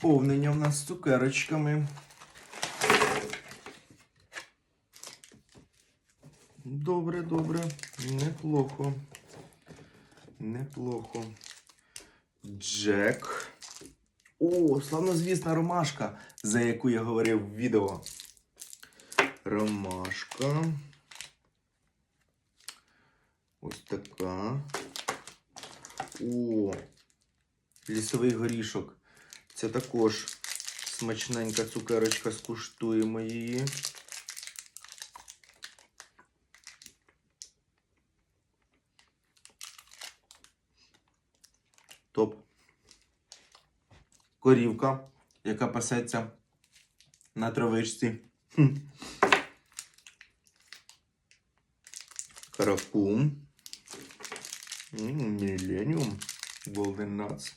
Повнення в нас цукерочками. Добре, добре. Неплохо. Неплохо. Джек. О, славнозвісна ромашка, за яку я говорив в відео. Ромашка. Ось така. О, лісовий горішок. Це також смачненька цукерочка, скуштуємо її. Топ. Корівка, яка пасеться на травичці. Хм. Каракум. Міленіум. Golden Nuts.